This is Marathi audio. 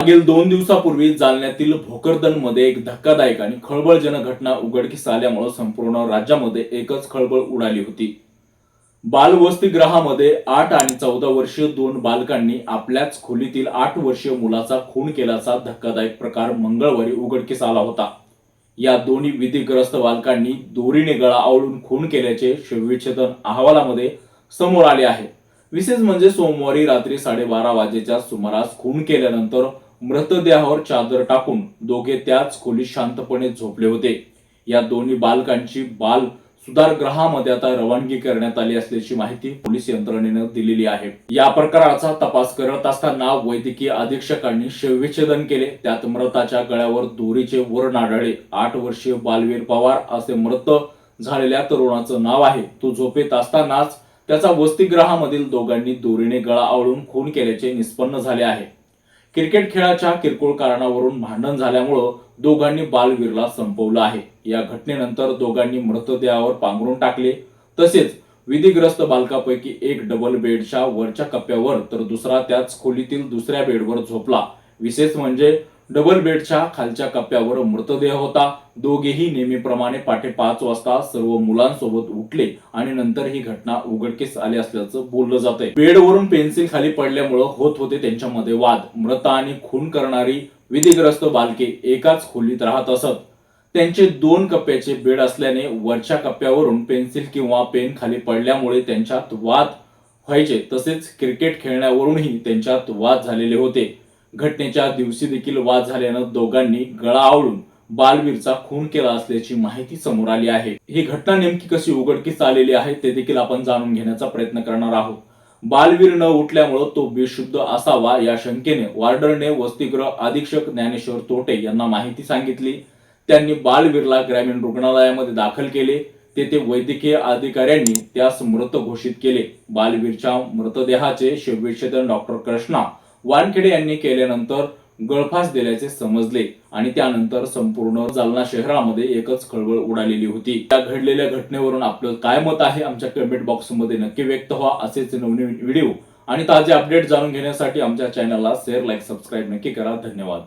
मागील दोन दिवसापूर्वी जालन्यातील भोकरदनमध्ये एक धक्कादायक आणि खळबळजनक घटना उघडकीस आल्यामुळे संपूर्ण राज्यामध्ये एकच खळबळ उडाली होती. बालवसतिगृहामध्ये आठ आणि चौदा वर्षीय दोन बालकांनी आपल्याच खोलीतील आठ वर्षीय मुलाचा खून केल्याचा धक्कादायक प्रकार मंगळवारी उघडकीस आला होता. या दोन्ही विधीग्रस्त बालकांनी दोरीने गळा आवळून खून केल्याचे शवविच्छेदन अहवालामध्ये समोर आले आहे. विशेष म्हणजे सोमवारी रात्री साडेबारा वाजेच्या सुमारास खून केल्यानंतर मृतदेहावर चादर टाकून दोघे त्याच खोलीत शांतपणे झोपले होते. या दोन्ही बालकांची बाल सुधारगृहामध्ये आता रवानगी करण्यात आली असल्याची माहिती पोलीस यंत्रणेनं दिलेली आहे. या प्रकाराचा तपास करत असताना वैद्यकीय अधीक्षकांनी शवविच्छेदन केले. त्यात मृताच्या गळ्यावर दोरीचे वरण आढळले आठ वर्षीय बालवीर पवार असे मृत झालेल्या तरुणाचं नाव आहे. तो झोपेत असतानाच त्याचा वसतिगृहामधील दोघांनी दोरीने गळा आवळून खून केल्याचे निष्पन्न झाले आहे. क्रिकेट खेळाच्या किरकोळ कारणावरून भांडण झाल्यामुळं दोघांनी बालवीरला संपवलं आहे. या घटनेनंतर दोघांनी मृतदेहावर पांघरून टाकले. तसेच विधिग्रस्त बालकापैकी एक डबल बेडच्या वरच्या कप्प्यावर तर दुसरा त्याच खोलीतील दुसऱ्या बेडवर झोपला. विशेष म्हणजे डबल बेडच्या खालच्या कप्प्यावर मृतदेह होता. दोघेही नेहमीप्रमाणे पाठे पाच वाजता सर्व मुलांसोबत उठले आणि नंतर ही घटना उघडकीस आली असल्याचं बोललं जात आहे बेडवरून पेन्सिल खाली पडल्यामुळं होत होते त्यांच्यामध्ये वाद. मृत आणि खून करणारी विधिग्रस्त बालके एकाच खोलीत राहत असत. त्यांचे दोन कप्प्याचे बेड असल्याने वरच्या कप्प्यावरून पेन्सिल किंवा पेन खाली पडल्यामुळे त्यांच्यात वाद व्हायचे. तसेच क्रिकेट खेळण्यावरूनही त्यांच्यात वाद झालेले होते. घटनेच्या दिवशी देखील वाद झाल्यानं दोघांनी गळा आवळून बालवीरचा खून केला असल्याची माहिती समोर आली आहे. ही घटना नेमकी कशी उघडकीस आलेली आहे ते देखील आपण जाणून घेण्याचा प्रयत्न करणार आहोत. बालवीर न उठल्यामुळं तो बेशुद्ध असावा या शंकेने वार्डरने वसतिगृह अधीक्षक ज्ञानेश्वर तोटे यांना माहिती सांगितली. त्यांनी बालवीरला ग्रामीण रुग्णालयामध्ये दाखल केले. तेथे वैद्यकीय अधिकाऱ्यांनी त्यास मृत घोषित केले. बालवीरच्या मृतदेहाचे शवविच्छेदन डॉक्टर कृष्णा वानखेडे यांनी केल्यानंतर गळफास दिल्याचे समजले आणि त्यानंतर संपूर्ण जालना शहरामध्ये एकच खळबळ उडालेली होती. त्या घडलेल्या घटनेवरून आपलं काय मत आहे आमच्या कमेंट बॉक्समध्ये नक्की व्यक्त व्हा असेच नवनवीन व्हिडिओ आणि ताजे अपडेट जाणून घेण्यासाठी आमच्या चॅनलला शेअर लाईक सबस्क्राईब नक्की करा. धन्यवाद.